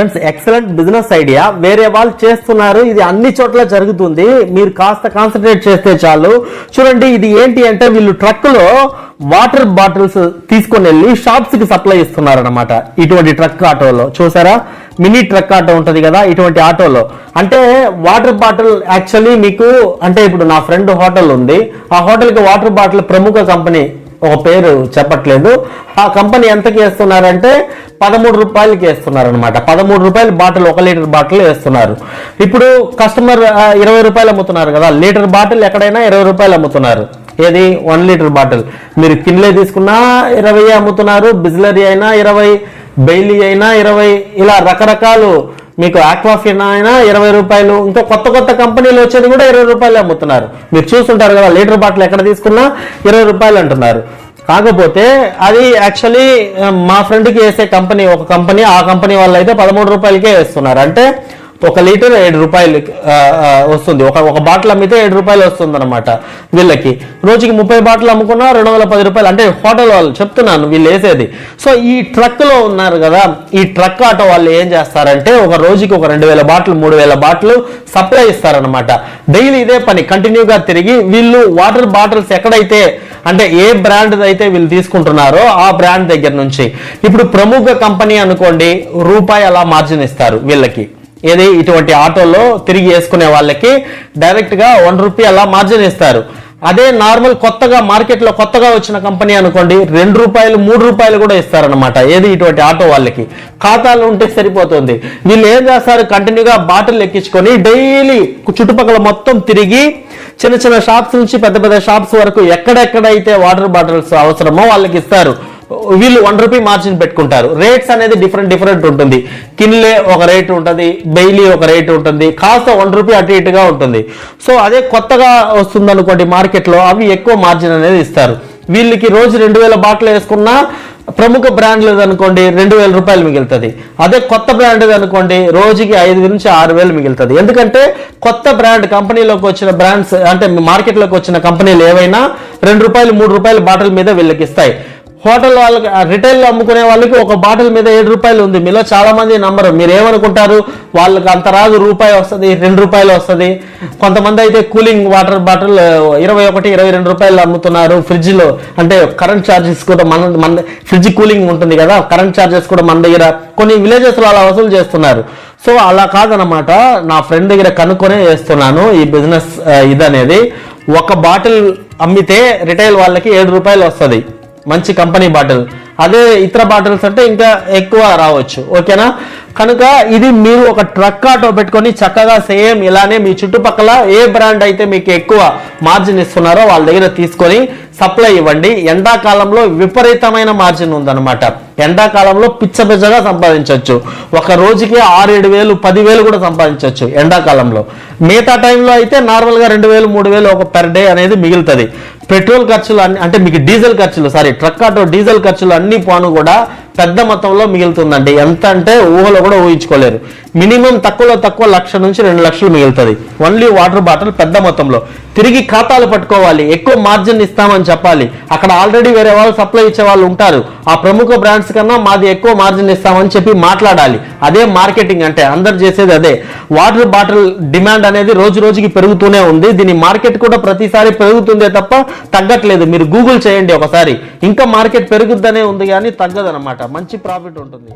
Friends excellent business idea వేరే వాళ్ళు చేస్తున్నారు. ఇది అన్ని చోట్ల జరుగుతుంది. మీరు కాస్త కాన్సన్ట్రేట్ చేస్తే చాలు. చూడండి ఇది ఏంటి అంటే వీళ్ళు ట్రక్లో వాటర్ బాటిల్స్ తీసుకొని వెళ్ళి షాప్స్కి సప్లై ఇస్తున్నారు అనమాట ఇటువంటి ట్రక్ ఆటోలో చూసారా? మినీ ట్రక్ ఆటో ఉంటది కదా ఇటువంటి ఆటోలో అంటే వాటర్ బాటిల్ యాక్చువల్లీ మీకు అంటే ఇప్పుడు నా ఫ్రెండ్ హోటల్ ఉంది. ఆ హోటల్కి వాటర్ బాటిల్ ప్రముఖ కంపెనీ ఒక పేరు చెప్పట్లేదు. ఆ కంపెనీ ఎంతకి వేస్తున్నారంటే పదమూడు రూపాయలకి వేస్తున్నారు అనమాట పదమూడు రూపాయల బాటిల్ ఒక లీటర్ బాటిల్ వేస్తున్నారు. ఇప్పుడు కస్టమర్ ఇరవై రూపాయలు అమ్ముతున్నారు కదా లీటర్ బాటిల్ ఎక్కడైనా ఇరవై రూపాయలు అమ్ముతున్నారు. ఏది? One litre bottle. మీరు కిన్లే తీసుకున్నా ఇరవై అమ్ముతున్నారు బిజ్లరీ అయినా ఇరవై బెయిలీ అయినా ఇరవై ఇలా రకరకాలు మీకు ఆక్వాఫిన్ అయినా ఇరవై రూపాయలు ఇంకా కొత్త కొత్త కంపెనీలు వచ్చేది కూడా ఇరవై రూపాయలు అమ్ముతున్నారు. మీరు చూస్తుంటారు కదా లీటర్ బాటిల్ ఎక్కడ తీసుకున్నా ఇరవై రూపాయలు అంటున్నారు. కాకపోతే అది యాక్చువల్లీ మా ఫ్రెండ్కి వేసే కంపెనీ ఒక కంపెనీ ఆ కంపెనీ వాళ్ళు అయితే పదమూడు రూపాయలకే వేస్తున్నారు. అంటే ఒక లీటర్ ఏడు రూపాయలు వస్తుంది. ఒక ఒక బాటిల్ అమ్మితే ఏడు రూపాయలు వస్తుంది అనమాట వీళ్ళకి. రోజుకి ముప్పై బాటిల్ అమ్ముకున్నా రెండు వందల పది రూపాయలు. అంటే హోటల్ వాళ్ళు చెప్తున్నాను వీళ్ళు వేసేది. సో ఈ ట్రక్లో ఉన్నారు కదా ఈ ట్రక్ ఆటో వాళ్ళు ఏం చేస్తారంటే ఒక రోజుకి ఒక రెండు వేల బాటిల్ మూడు వేల బాటిల్ సప్లై ఇస్తారనమాట డైలీ ఇదే పని కంటిన్యూగా తిరిగి వీళ్ళు వాటర్ బాటిల్స్ ఎక్కడైతే అంటే ఏ బ్రాండ్ అయితే వీళ్ళు తీసుకుంటున్నారో ఆ బ్రాండ్ దగ్గర నుంచి. ఇప్పుడు ప్రముఖ కంపెనీ అనుకోండి రూపాయి అలా మార్జిన్ ఇస్తారు వీళ్ళకి. ఏది? ఇటువంటి ఆటోలో తిరిగి వేసుకునే వాళ్ళకి డైరెక్ట్గా వన్ రూపీ అలా మార్జిన్ ఇస్తారు. అదే నార్మల్ కొత్తగా మార్కెట్లో కొత్తగా వచ్చిన కంపెనీ అనుకోండి రెండు రూపాయలు మూడు రూపాయలు కూడా ఇస్తారనమాట ఏది? ఇటువంటి ఆటో వాళ్ళకి. ఖాతాలు ఉంటే సరిపోతుంది. వీళ్ళు ఏం చేస్తారు? కంటిన్యూగా బాటిల్ ఎక్కించుకొని డైలీ చుట్టుపక్కల మొత్తం తిరిగి చిన్న చిన్న షాప్స్ నుంచి పెద్ద పెద్ద షాప్స్ వరకు ఎక్కడెక్కడైతే వాటర్ బాటిల్స్ అవసరమో వాళ్ళకి ఇస్తారు. వీళ్ళు వన్ రూపీ మార్జిన్ పెట్టుకుంటారు. రేట్స్ అనేది డిఫరెంట్ డిఫరెంట్ ఉంటుంది. కిన్లే ఒక రేట్ ఉంటుంది బెయిలీ ఒక రేట్ ఉంటుంది కాస్త వన్ రూపీ అటు ఇటుగా ఉంటుంది. సో అదే కొత్తగా వస్తుంది అనుకోండి మార్కెట్లో అవి ఎక్కువ మార్జిన్ అనేది ఇస్తారు. వీళ్ళకి రోజు రెండు వేల బాటలు వేసుకున్నా ప్రముఖ బ్రాండ్లు అనుకోండి రెండు వేల రూపాయలు మిగులుతుంది. అదే కొత్త బ్రాండ్ అనుకోండి రోజుకి ఐదు నుంచి ఆరు వేలు మిగులుతుంది. ఎందుకంటే కొత్త బ్రాండ్ కంపెనీలోకి వచ్చిన బ్రాండ్స్ అంటే మార్కెట్లోకి వచ్చిన కంపెనీలు ఏవైనా రెండు రూపాయలు మూడు రూపాయల బాటిల్ మీద వీళ్ళకి ఇస్తాయి. హోటల్ వాళ్ళకి రిటైల్లో అమ్ముకునే వాళ్ళకి ఒక బాటిల్ మీద ఏడు రూపాయలు ఉంది. మీలో చాలా మంది నమ్మరు. మీరు ఏమనుకుంటారు వాళ్ళకి అంత రాదు రూపాయి వస్తుంది రెండు రూపాయలు వస్తుంది. కొంతమంది అయితే కూలింగ్ వాటర్ బాటిల్ ఇరవై ఒకటి ఇరవై రెండు రూపాయలు అమ్ముతున్నారు ఫ్రిడ్జ్లో. అంటే కరెంట్ ఛార్జెస్ కూడా మన మన ఫ్రిడ్జ్ కూలింగ్ ఉంటుంది కదా కరెంట్ ఛార్జెస్ కూడా మన దగ్గర. కొన్ని విలేజెస్లో అలా వసూలు చేస్తున్నారు. సో అలా కాదనమాట నా ఫ్రెండ్ దగ్గర కనుక్కొనే చేస్తున్నాను ఈ బిజినెస్ ఇదనేది. ఒక బాటిల్ అమ్మితే రిటైల్ వాళ్ళకి ఏడు రూపాయలు వస్తుంది. మంచి కంపెనీ బాటిల్. అదే ఇతర బాటిల్స్ అంటే ఇంకా ఎక్కువ రావచ్చు. ఓకేనా? కనుక ఇది మీరు ఒక ట్రక్ ఆటో పెట్టుకొని చక్కగా సేమ్ ఇలానే మీ చుట్టుపక్కల ఏ బ్రాండ్ అయితే మీకు ఎక్కువ మార్జిన్ ఇస్తున్నారో వాళ్ళ దగ్గర తీసుకొని సప్లై ఇవ్వండి. ఎండాకాలంలో విపరీతమైన మార్జిన్ ఉందన్నమాట. ఎండాకాలంలో పిచ్చ పిచ్చగా సంపాదించవచ్చు. ఒక రోజుకి ఆరు ఏడు వేలు పదివేలు కూడా సంపాదించవచ్చు ఎండాకాలంలో. మిగతా టైంలో అయితే నార్మల్గా రెండు వేలు మూడు వేలు ఒక పెర్ డే అనేది మిగులుతుంది. పెట్రోల్ ఖర్చులు అన్ని అంటే మీకు డీజిల్ ఖర్చులు సారీ ట్రక్ ఆటో డీజిల్ ఖర్చులు అన్ని పోను కూడా పెద్ద మొత్తంలో మిగులుతుందండి. ఎంత అంటే ఊహలో కూడా ఊహించుకోలేరు. మినిమం తక్కువలో తక్కువ లక్ష నుంచి రెండు లక్షలు మిగులుతుంది. ఓన్లీ వాటర్ బాటిల్ పెద్ద మొత్తంలో. తిరిగి ఖాతాలు పట్టుకోవాలి ఎక్కువ మార్జిన్ ఇస్తామని చెప్పాలి. అక్కడ ఆల్రెడీ వేరే వాళ్ళు సప్లై ఇచ్చే వాళ్ళు ఉంటారు. ఆ ప్రముఖ బ్రాండ్స్ కన్నా మాది ఎక్కువ మార్జిన్ ఇస్తామని చెప్పి మాట్లాడాలి. అదే మార్కెటింగ్ అంటే అందరు చేసేది అదే. వాటర్ బాటిల్ డిమాండ్ అనేది రోజు రోజుకి పెరుగుతూనే ఉంది. దీని మార్కెట్ కూడా ప్రతిసారి పెరుగుతుందే తప్ప తగ్గట్లేదు. మీరు గూగుల్ చేయండి ఒకసారి. ఇంకా మార్కెట్ పెరుగుద్దనే ఉంది కానీ తగ్గదనమాట మంచి ప్రాఫిట్ ఉంటుంది.